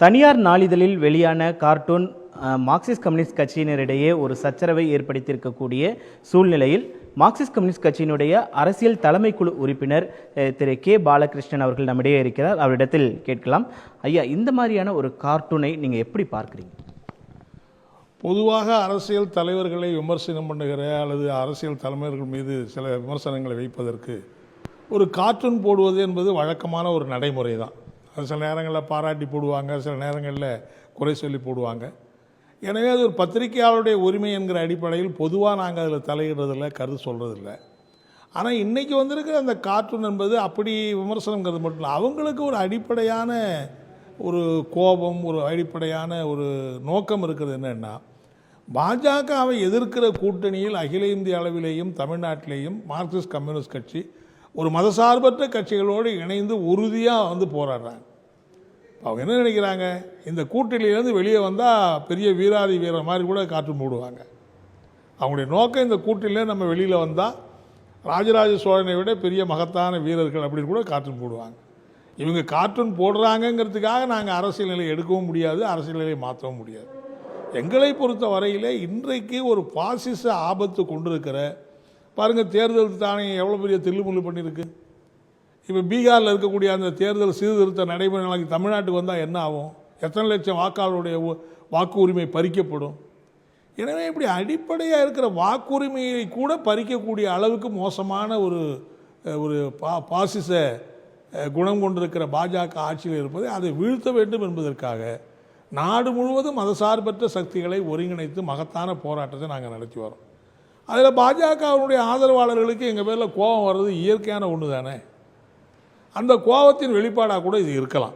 தனியார் நாளிதழில் வெளியான கார்ட்டூன் மார்க்சிஸ்ட் கம்யூனிஸ்ட் கட்சியினரிடையே ஒரு சச்சரவை ஏற்படுத்தியிருக்கக்கூடிய சூழ்நிலையில் மார்க்சிஸ்ட் கம்யூனிஸ்ட் கட்சியினுடைய அரசியல் தலைமை குழு உறுப்பினர் திரு. கே. பாலகிருஷ்ணன் அவர்கள் நம்மிடையே இருக்கிறார். அவரிடத்தில் கேட்கலாம். ஐயா இந்த மாதிரியான ஒரு கார்ட்டூனை நீங்கள் எப்படி பார்க்குறீங்க? பொதுவாக அரசியல் தலைவர்களை விமர்சனம் பண்ணுகிற அல்லது அரசியல் தலைவர்கள் மீது சில விமர்சனங்களை வைப்பதற்கு ஒரு கார்ட்டூன் போடுவது என்பது வழக்கமான ஒரு நடைமுறை தான் சில நேரங்களில் பாராட்டி போடுவாங்க சில நேரங்களில் குறை சொல்லி போடுவாங்க. எனவே அது ஒரு பத்திரிகையாளருடைய உரிமை என்கிற அடிப்படையில் பொதுவாக நாங்கள் அதில் தலையிடுறதில்ல கருத்து சொல்கிறதில்ல ஆனால் இன்றைக்கி வந்திருக்கிற அந்த கார்ட்டூன் என்பது அப்படி விமர்சனங்கிறது மட்டும் இல்லை. அவங்களுக்கு ஒரு அடிப்படையான ஒரு கோபம் ஒரு அடிப்படையான ஒரு நோக்கம் இருக்கிறது என்னென்னா பாஜகவை எதிர்க்கிற கூட்டணியில் அகில இந்திய அளவிலேயும் தமிழ்நாட்டிலேயும் மார்க்சிஸ்ட் கம்யூனிஸ்ட் கட்சி ஒரு மதசார்பற்ற கட்சிகளோடு இணைந்து உறுதியாக வந்து போராடுறாங்க. அவங்க என்ன நினைக்கிறாங்க? இந்த கூட்டணியிலேருந்து வெளியே வந்தால் பெரிய வீராதி வீரர் மாதிரி கூட காற்று போடுவாங்க அவங்களுடைய நோக்கம் இந்த கூட்டணியில் நம்ம வெளியில் வந்தால் ராஜராஜ சோழனை விட பெரிய மகத்தான வீரர்கள் அப்படின்னு கூட கார்ட்டூன் போடுவாங்க இவங்க கார்ட்டூன் போடுறாங்கங்கிறதுக்காக நாங்கள் அரசியல் நிலை எடுக்கவும் முடியாது அரசியல் நிலையை மாற்றவும் முடியாது. எங்களை பொறுத்த வரையிலே இன்றைக்கு ஒரு பாசிச ஆபத்து கொண்டிருக்கிற பாருங்கள் தேர்தல் தானே எவ்வளோ பெரிய தில்லுமுள்ளு பண்ணியிருக்கு இப்போ பீகாரில் இருக்கக்கூடிய அந்த தேர்தல் சீர்திருத்த நடைமுறை நாளைக்கு தமிழ்நாட்டுக்கு வந்தால் என்ன ஆகும்? எத்தனை லட்சம் வாக்காளருடைய வாக்கு உரிமை பறிக்கப்படும்? எனவே இப்படி அடிப்படையாக இருக்கிற வாக்குரிமையை கூட பறிக்கக்கூடிய அளவுக்கு மோசமான ஒரு ஒரு பா பாசிச குணம் கொண்டிருக்கிற பாஜக ஆட்சியில் இருப்பதை அதை வீழ்த்த வேண்டும் என்பதற்காக நாடு முழுவதும் மதசார்பற்ற சக்திகளை ஒருங்கிணைத்து மகத்தான போராட்டத்தை நாங்கள் நடத்தி வரோம். அதில் பாஜகவினுடைய ஆதரவாளர்களுக்கு எங்கள் பேரில் கோபம் வர்றது இயற்கையான ஒன்று தானே அந்த கோபத்தின் வெளிப்பாடாக கூட இது இருக்கலாம்.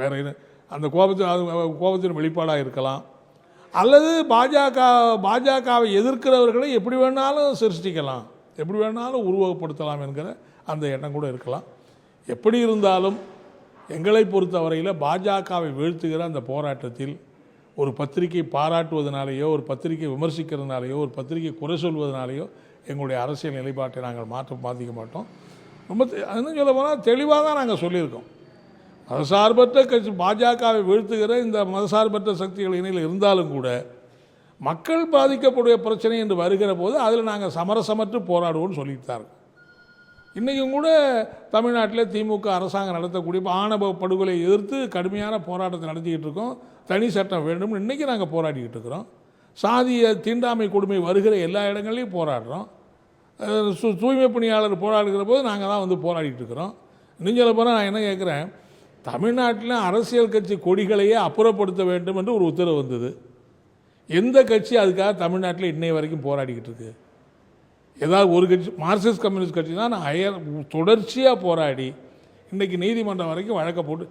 வேற என்ன? அந்த கோபத்தின் அது கோபத்தின் வெளிப்பாடாக இருக்கலாம். அல்லது பாஜக பாஜகவை எதிர்க்கிறவர்களை எப்படி வேணாலும் சிருஷ்டிக்கலாம். எப்படி வேணாலும் உருவகப்படுத்தலாம் என்கிற அந்த எண்ணம் கூட இருக்கலாம். எப்படி இருந்தாலும் எங்களை பொறுத்தவரையில் பாஜகவை வீழ்த்துகிற அந்த போராட்டத்தில் ஒரு பத்திரிகை பாராட்டுவதனாலேயோ ஒரு பத்திரிகை விமர்சிக்கிறதுனாலேயோ ஒரு பத்திரிகை குறை சொல்வதனாலேயோ எங்களுடைய அரசியல் நிலைப்பாட்டை நாங்கள் மாற்ற பாதிக்க மாட்டோம். ரொம்ப தெ- இன்னும் சொல்ல போனால் தெளிவாக தான் நாங்கள் சொல்லியிருக்கோம். மதசார்பற்ற கட்சி பாஜகவை வீழ்த்துகிற இந்த மதசார்பற்ற சக்திகள் இணையில் இருந்தாலும் கூட மக்கள் பாதிக்கக்கூடிய பிரச்சனை என்று வருகிற போது அதில் நாங்கள் சமரசமற்று போராடுவோம்னு சொல்லிட்டு தான் இருக்கோம். இன்றைக்கும் கூட தமிழ்நாட்டில் திமுக அரசாங்கம் நடத்தக்கூடிய ஆணவ படுகொலை எதிர்த்து கடுமையான போராட்டத்தை நடத்திக்கிட்டு இருக்கோம். தனி சட்டம் வேண்டும். இன்றைக்கி நாங்கள் போராடிக்கிட்டு இருக்கிறோம். சாதிய தீண்டாமை கொடுமை வருகிற எல்லா இடங்கள்லையும் போராடுறோம். சு தூய்மை பணியாளர் போராடுகிற போது நாங்கள் தான் வந்து போராடிட்டு இருக்கிறோம். நீஞ்சல போகிற நான் என்ன கேட்குறேன் தமிழ்நாட்டில் அரசியல் கட்சி கொடிகளையே அப்புறப்படுத்த வேண்டும் என்று ஒரு உத்தரவு வந்தது. எந்த கட்சி அதுக்காக தமிழ்நாட்டில் இன்னை வரைக்கும் போராடிக்கிட்டு இருக்குது ஏதாவது ஒரு கட்சி மார்க்சிஸ்ட் கம்யூனிஸ்ட் கட்சி தான் நான் தொடர்ச்சியாக போராடி இன்றைக்கி நீதிமன்றம் வரைக்கும் வழக்க போட்டு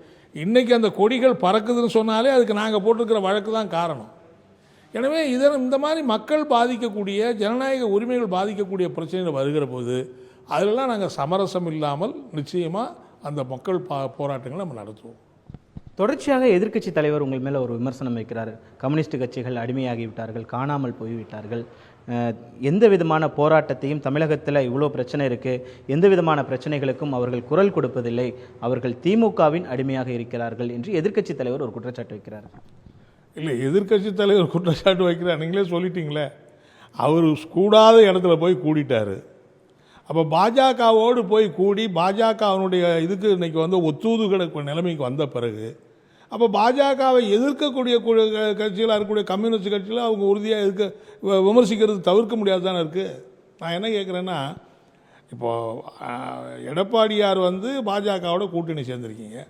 இன்றைக்கி அந்த கொடிகள் பறக்குதுன்னு சொன்னாலே அதுக்கு நாங்கள் போட்டிருக்கிற வழக்கு தான் காரணம். எனவே இதன் இந்த மாதிரி மக்கள் பாதிக்கக்கூடிய ஜனநாயக உரிமைகள் பாதிக்கக்கூடிய பிரச்சனைகள் வருகிற போது அதிலெல்லாம் நாங்கள் சமரசம் இல்லாமல் நிச்சயமாக அந்த மக்கள் பா போராட்டங்களை நம்ம நடத்துவோம். தொடர்ச்சியாக எதிர்க்கட்சி தலைவர் உங்கள் மேலே ஒரு விமர்சனம் வைக்கிறார். கம்யூனிஸ்ட் கட்சிகள் அடிமையாகிவிட்டார்கள் காணாமல் போய்விட்டார்கள். எந்த விதமான போராட்டத்தையும் தமிழகத்தில் இவ்வளோ பிரச்சனை இருக்குது எந்த விதமான பிரச்சனைகளுக்கும் அவர்கள் குரல் கொடுப்பதில்லை. அவர்கள் திமுகவின் அடிமையாக இருக்கிறார்கள் என்று எதிர்க்கட்சி தலைவர் ஒரு குற்றச்சாட்டு வைக்கிறார். இல்லை எதிர்க்கட்சி தலைவர் குற்றச்சாட்டு வைக்கிறார். நீங்களே சொல்லிட்டீங்களே. அவர் கூடாத இடத்துல போய் கூடிட்டாரு. அப்போ பாஜகவோடு போய் கூடி பாஜக அவனுடைய இதுக்கு இன்றைக்கி வந்து ஒத்தூது நிலைமைக்கு வந்த பிறகு அப்போ பாஜகவை எதிர்க்கக்கூடிய கட்சிகளாக இருக்கக்கூடிய கம்யூனிஸ்ட் கட்சியில் அவங்க உறுதியாக இருக்க வ- விமர்சிக்கிறது தவிர்க்க முடியாது தானே இருக்குது நான் என்ன கேட்குறேன்னா இப்போது எடப்பாடியார் வந்து பாஜகவோட கூட்டணி சேர்ந்துருக்கீங்க.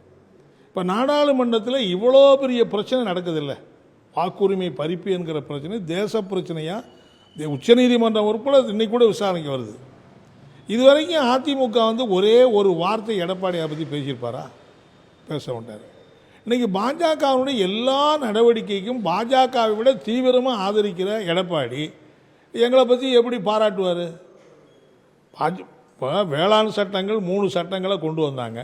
இப்போ நாடாளுமன்றத்தில் இவ்வளோ பெரிய பிரச்சனை நடக்குதில்லை. வாக்குரிமை பறிப்பு என்கிற பிரச்சனை தேச பிரச்சனையாக உச்சநீதிமன்றம் உட்பட இன்னைக்கு கூட விசாரணைக்கு வருது. இதுவரைக்கும் அதிமுக வந்து ஒரே ஒரு வார்த்தை எடப்பாடியை பற்றி பேசியிருப்பாரா? பேச மாட்டார். இன்றைக்கி பாஜகவினுடைய எல்லா நடவடிக்கைக்கும் பாஜகவை விட தீவிரமாக ஆதரிக்கிற எடப்பாடி எங்களை பற்றி எப்படி பாராட்டுவார்? பாஜ இப்போ வேளாண் சட்டங்கள் மூணு சட்டங்களை கொண்டு வந்தாங்க.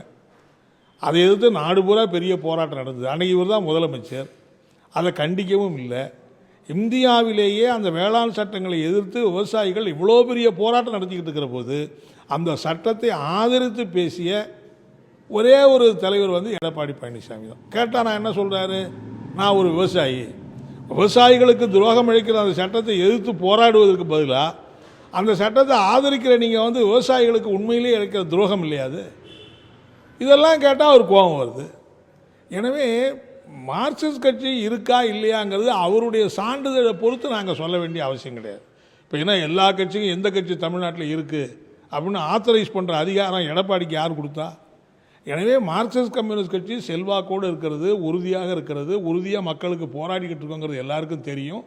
அதை எதிர்த்து நாடு பூரா பெரிய போராட்டம் நடந்தது. அன்றைக்கி இவர் தான் முதலமைச்சர். அதை கண்டிக்கவும் இல்லை. இந்தியாவிலேயே அந்த வேளாண் சட்டங்களை எதிர்த்து விவசாயிகள் இவ்வளோ பெரிய போராட்டம் நடத்திக்கிட்டு இருக்கிற போது அந்த சட்டத்தை ஆதரித்து பேசிய ஒரே ஒரு தலைவர் வந்து எடப்பாடி பழனிசாமி தான். கேட்டால் நான் என்ன சொல்கிறாரு நான் ஒரு விவசாயி. விவசாயிகளுக்கு துரோகம் இழைக்கிற அந்த சட்டத்தை எதிர்த்து போராடுவதற்கு பதிலாக அந்த சட்டத்தை ஆதரிக்கிற நீங்கள் வந்து விவசாயிகளுக்கு உண்மையிலேயே இழைக்கிற துரோகம் இல்லையாது இதெல்லாம் கேட்டால் அவர் கோபம் வருது. எனவே மார்க்சிஸ்ட் கட்சி இருக்கா இல்லையாங்கிறது அவருடைய சான்றிதழை பொறுத்து நாங்கள் சொல்ல வேண்டிய அவசியம் கிடையாது. இப்போ ஏன்னா எல்லா கட்சியும் எந்த கட்சி தமிழ்நாட்டில் இருக்குது அப்படின்னு ஆத்தரைஸ் பண்ணுற அதிகாரம் எடப்பாடிக்கு யார் கொடுத்தா? எனவே மார்க்சிஸ்ட் கம்யூனிஸ்ட் கட்சி செல்வாக்கோடு இருக்கிறது உறுதியாக இருக்கிறது உறுதியாக மக்களுக்கு போராடிக்கிட்டு இருக்கோங்கிறது எல்லாருக்கும் தெரியும்.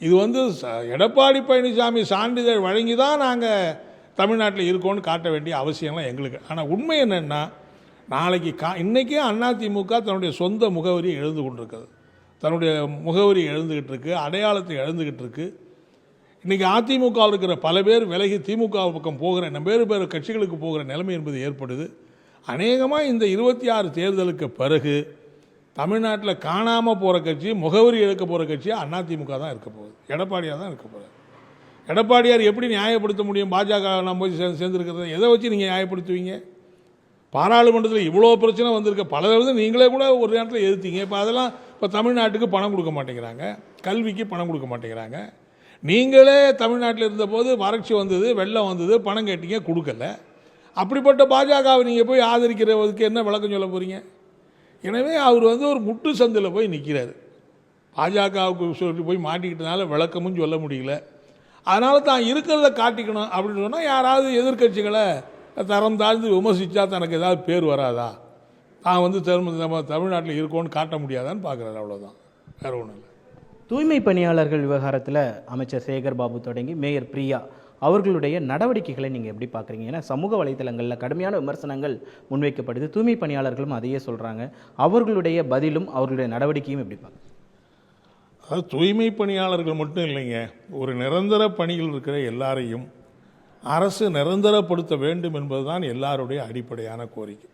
இது வந்து ச- எடப்பாடி பழனிசாமி சான்றிதழ் வழங்கி தான் நாங்கள் தமிழ்நாட்டில் இருக்கோம்னு காட்ட வேண்டிய அவசியம்லாம் எங்களுக்கு. ஆனால் உண்மை என்னென்னா நாளைக்கு கா இன்றைக்கே அதிமுக தன்னுடைய சொந்த முகவரியை எழுந்து கொண்டிருக்கிறது தன்னுடைய முகவரி எழுந்துக்கிட்டு இருக்குது அடையாளத்தை எழுந்துக்கிட்டு இருக்குது இன்றைக்கி அதிமுகவில் இருக்கிற பல பேர் விலகி திமுக பக்கம் போகிற பேர் பேர் கட்சிகளுக்கு போகிற நிலைமை என்பது ஏற்படுது. அநேகமாக இந்த இருபத்தி ஆறு தேர்தலுக்கு பிறகு தமிழ்நாட்டில் காணாமல் போகிற கட்சி முகவரி இழக்க போகிற கட்சி அதிமுக தான் இருக்க போகுது. எடப்பாடியாக தான் இருக்க போகுது எடப்பாடியார் எப்படி நியாயப்படுத்த முடியும்? பாஜக நான் போய் சே சேர்ந்துருக்கிறது. எதை வச்சு நீங்கள் நியாயப்படுத்துவீங்க? பாராளுமன்றத்தில் இவ்வளோ பிரச்சனை வந்திருக்க. பல இருந்து நீங்களே கூட ஒரு நேரத்தில் எதிர்த்தீங்க. இப்போ அதெல்லாம் இப்போ தமிழ்நாட்டுக்கு பணம் கொடுக்க மாட்டேங்கிறாங்க. கல்விக்கு பணம் கொடுக்க மாட்டேங்கிறாங்க. நீங்களே தமிழ்நாட்டில் இருந்தபோது வறட்சி வந்தது வெள்ளம் வந்தது பணம் கேட்டீங்க கொடுக்கல. அப்படிப்பட்ட பாஜகவை நீங்கள் போய் ஆதரிக்கிறவருக்கு என்ன விளக்கம் சொல்ல போகிறீங்க எனவே அவர் வந்து ஒரு முட்டு சந்தில் போய் நிற்கிறாரு பாஜகவுக்கு சொல்லி போய் மாட்டிக்கிட்டனால விளக்கமும் சொல்ல முடியல. அதனால் தான் இருக்கிறத காட்டிக்கணும் அப்படின்னு சொன்னால் யாராவது எதிர்க்கட்சிகளை தரம் தாழ்ந்து விமர்சித்தா தனக்கு ஏதாவது பேர் வராதா? நான் வந்து தெரு- நம்ம தமிழ்நாட்டில் இருக்கோன்னு காட்ட முடியாதான்னு பார்க்குறாரு. அவ்வளோதான் வேற ஒன்றும் இல்லை. தூய்மை பணியாளர்கள் விவகாரத்தில் அமைச்சர் சேகர் பாபு தொடங்கி மேயர் பிரியா அவர்களுடைய நடவடிக்கைகளை நீங்கள் எப்படி பார்க்குறீங்க ஏன்னா சமூக வலைத்தளங்களில் கடுமையான விமர்சனங்கள் முன்வைக்கப்படுது. தூய்மை பணியாளர்களும் அதையே சொல்கிறாங்க அவர்களுடைய பதிலும் அவர்களுடைய நடவடிக்கையும் எப்படி பார்க்குறீங்க அதாவது தூய்மை பணியாளர்கள் மட்டும் இல்லைங்க. ஒரு நிரந்தர பணியில் இருக்கிற எல்லாரையும் அரசு நிரந்தரப்படுத்த வேண்டும் என்பதுதான் எல்லாருடைய அடிப்படையான கோரிக்கை.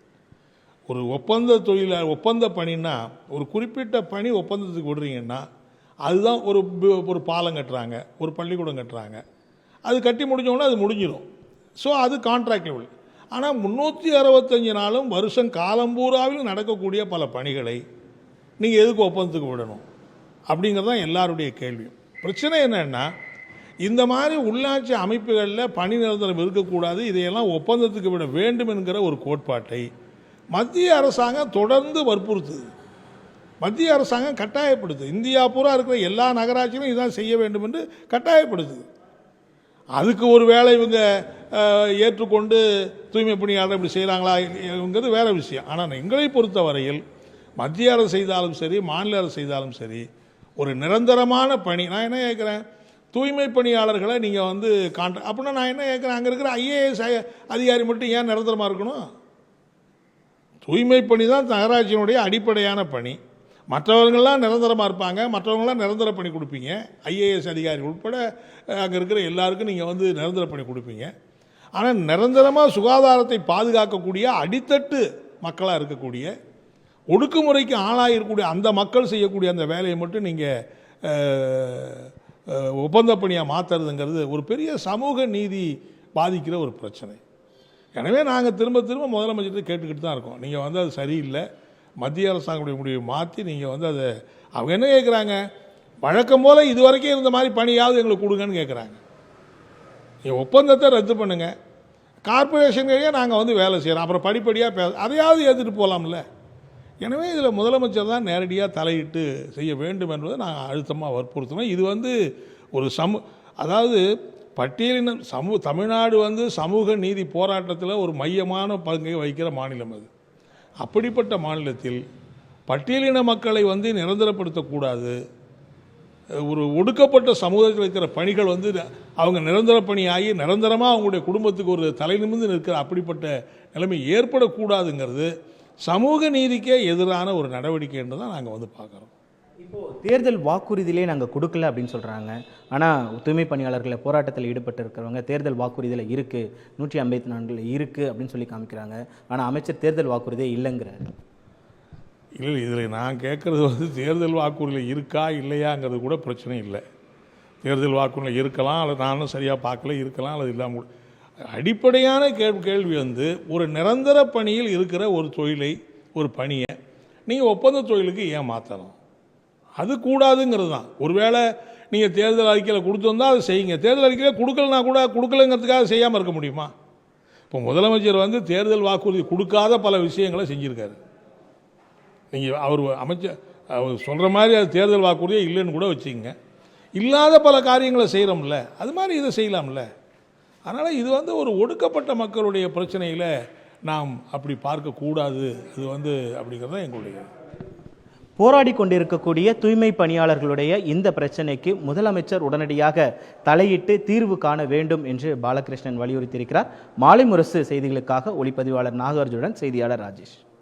ஒரு ஒப்பந்த தொழிலாளர் ஒப்பந்த பணின்னா ஒரு குறிப்பிட்ட பணி ஒப்பந்தத்துக்கு விடுறீங்கன்னா அதுதான் ஒரு ஒரு பாலம் கட்டுறாங்க. ஒரு பள்ளிக்கூடம் கட்டுறாங்க. அது கட்டி முடிஞ்சோடனே அது முடிஞ்சிடும் ஸோ அது கான்ட்ராக்ட் லெவல் ஆனால் முந்நூற்றி அறுபத்தஞ்சு நாளும் வருஷம் காலம்பூராவிலும் நடக்கக்கூடிய பல பணிகளை நீங்கள் எதுக்கு ஒப்பந்தத்துக்கு விடணும்? அப்படிங்கிறது தான் எல்லாருடைய கேள்வியும். பிரச்சனை என்னென்னா இந்த மாதிரி உள்ளாட்சி அமைப்புகளில் பணி நிரந்தரம் இருக்கக்கூடாது இதையெல்லாம் ஒப்பந்தத்துக்கு விட வேண்டும் என்கிற ஒரு கோட்பாட்டை மத்திய அரசாங்கம் தொடர்ந்து வற்புறுத்துது. மத்திய அரசாங்கம் கட்டாயப்படுத்துது இந்தியா பூரா இருக்கிற எல்லா நகராட்சியிலும் இதான் செய்ய வேண்டும் என்று கட்டாயப்படுத்துது அதுக்கு ஒரு வேலை இவங்க ஏற்றுக்கொண்டு தூய்மை பணியாளர் இப்படி செய்கிறாங்களா இல்லையாங்கிறது வேற விஷயம். ஆனால் எங்களை பொறுத்தவரையில் மத்திய அரசு செய்தாலும் சரி மாநில அரசு செய்தாலும் சரி ஒரு நிரந்தரமான பணி நான் என்ன கேட்குறேன்? தூய்மை பணியாளர்களை நீங்கள் வந்து கான்ட்ரா அப்படின்னா நான் என்ன கேட்குறேன்? அங்கே இருக்கிற ஐஏஎஸ் அதிகாரி மட்டும் ஏன் நிரந்தரமாக இருக்கணும்? தூய்மை பணி தான் நகராட்சியினுடைய அடிப்படையான பணி. மற்றவர்கள்லாம் நிரந்தரமாக இருப்பாங்க மற்றவங்களாம் நிரந்தர பணி கொடுப்பீங்க. ஐஏஎஸ் அதிகாரி உட்பட அங்கே இருக்கிற எல்லாருக்கும் நீங்கள் வந்து நிரந்தர பணி கொடுப்பீங்க. ஆனால் நிரந்தரமாக சுகாதாரத்தை பாதுகாக்கக்கூடிய அடித்தட்டு மக்களாக இருக்கக்கூடிய ஒடுக்குமுறைக்கு ஆளாகிருக்கக்கூடிய அந்த மக்கள் செய்யக்கூடிய அந்த வேலையை மட்டும் நீங்கள் ஒப்பந்த பணியாக மாற்றுறதுங்கிறது ஒரு பெரிய சமூக நீதி பாதிக்கிற ஒரு பிரச்சனை. எனவே நாங்கள் திரும்ப திரும்ப முதலமைச்சர்கிட்ட கேட்டுக்கிட்டு தான் இருக்கோம். நீங்கள் வந்து அது சரியில்லை. மத்திய அரசாங்கத்துடைய முடிவை மாற்றி நீங்கள் வந்து அதை அவங்க என்ன கேட்குறாங்க வழக்கம் போல் இது வரைக்கும் இருந்த மாதிரி பணியாவது எங்களுக்கு கொடுங்கன்னு கேட்குறாங்க நீங்கள் ஒப்பந்தத்தை ரத்து பண்ணுங்கள் கார்பரேஷன்களையே நாங்கள் வந்து வேலை செய்கிறோம் அப்புறம் படிப்படியாக பே அதையாவது ஏற்றுட்டு போகலாம்ல எனவே இதில் முதலமைச்சர் தான் நேரடியாக தலையிட்டு செய்ய வேண்டும் என்பதை நான் அழுத்தமாக வற்புறுத்தினோம் இது வந்து ஒரு சமு அதாவது பட்டியலின சமூ தமிழ்நாடு வந்து சமூக நீதி போராட்டத்தில் ஒரு மையமான பங்கை வகிக்கிற மாநிலம் அது. அப்படிப்பட்ட மாநிலத்தில் பட்டியலின மக்களை வந்து நிரந்தரப்படுத்தக்கூடாது. ஒரு ஒடுக்கப்பட்ட சமூகத்தில் இருக்கிற பணிகள் வந்து அவங்க நிரந்தர பணியாகி நிரந்தரமாக அவங்களுடைய குடும்பத்துக்கு ஒரு தலை நிமிர்ந்து நிற்கிற அப்படிப்பட்ட நிலைமை ஏற்படக்கூடாதுங்கிறது சமூக நீதிக்கே எதிரான ஒரு நடவடிக்கை என்று தான் நாங்கள் வந்து பார்க்குறோம். இப்போது தேர்தல் வாக்குறுதியிலே நாங்கள் கொடுக்கல அப்படின்னு சொல்கிறாங்க ஆனால் தூய்மை பணியாளர்களை போராட்டத்தில் ஈடுபட்டு இருக்கிறவங்க தேர்தல் வாக்குறுதியில் இருக்குது நூற்றி ஐம்பத்தி நான்கில் இருக்குது அப்படின்னு சொல்லி காமிக்கிறாங்க. ஆனால் அமைச்சர் தேர்தல் வாக்குறுதியே இல்லைங்கிறார். இல்லை இதில் நான் கேட்குறது வந்து தேர்தல் வாக்குறுதியில் இருக்கா இல்லையாங்கிறது கூட பிரச்சனை இல்லை. தேர்தல் வாக்குறுதியில் இருக்கலாம் அல்லது நானும் சரியாக பார்க்கல இருக்கலாம் அல்லது இல்லாமல் அடிப்படையான கேள்வி கேள்வி வந்து ஒரு நிரந்தர பணியில் இருக்கிற ஒரு தொழிலை ஒரு பணியை நீங்கள் ஒப்பந்த தொழிலுக்கு ஏன் மாற்றணும் அது கூடாதுங்கிறது தான். ஒருவேளை நீங்கள் தேர்தல் அறிக்கையில் கொடுத்துருந்தால் அதை செய்யுங்க. தேர்தல் அறிக்கையில் கொடுக்கலனா கூட கொடுக்கலங்கிறதுக்காக செய்யாமல் இருக்க முடியுமா? இப்போ முதலமைச்சர் வந்து தேர்தல் வாக்குறுதி கொடுக்காத பல விஷயங்களை செஞ்சுருக்காரு. நீங்கள் அவர் அமைச்சர் அவர் சொல்கிற மாதிரி அது தேர்தல் வாக்குறுதியே இல்லைன்னு கூட வச்சுக்கோங்க. இல்லாத பல காரியங்களை செய்கிறோம்ல அது மாதிரி இதை செய்யலாம்ல. அதனால் இது வந்து ஒரு ஒடுக்கப்பட்ட மக்களுடைய பிரச்சனையில் நாம் அப்படி பார்க்கக்கூடாது. அது வந்து அப்படிங்கிறது தான் எங்களுடைய போராடி கொண்டிருக்கக்கூடிய தூய்மை பணியாளர்களுடைய இந்த பிரச்சனைக்கு முதலமைச்சர் உடனடியாக தலையிட்டு தீர்வு காண வேண்டும் என்று பாலகிருஷ்ணன் வலியுறுத்தியிருக்கிறார். மாலை முரசு செய்திகளுக்காக ஒளிப்பதிவாளர் நாகார்ஜுடன் செய்தியாளர் ராஜேஷ்.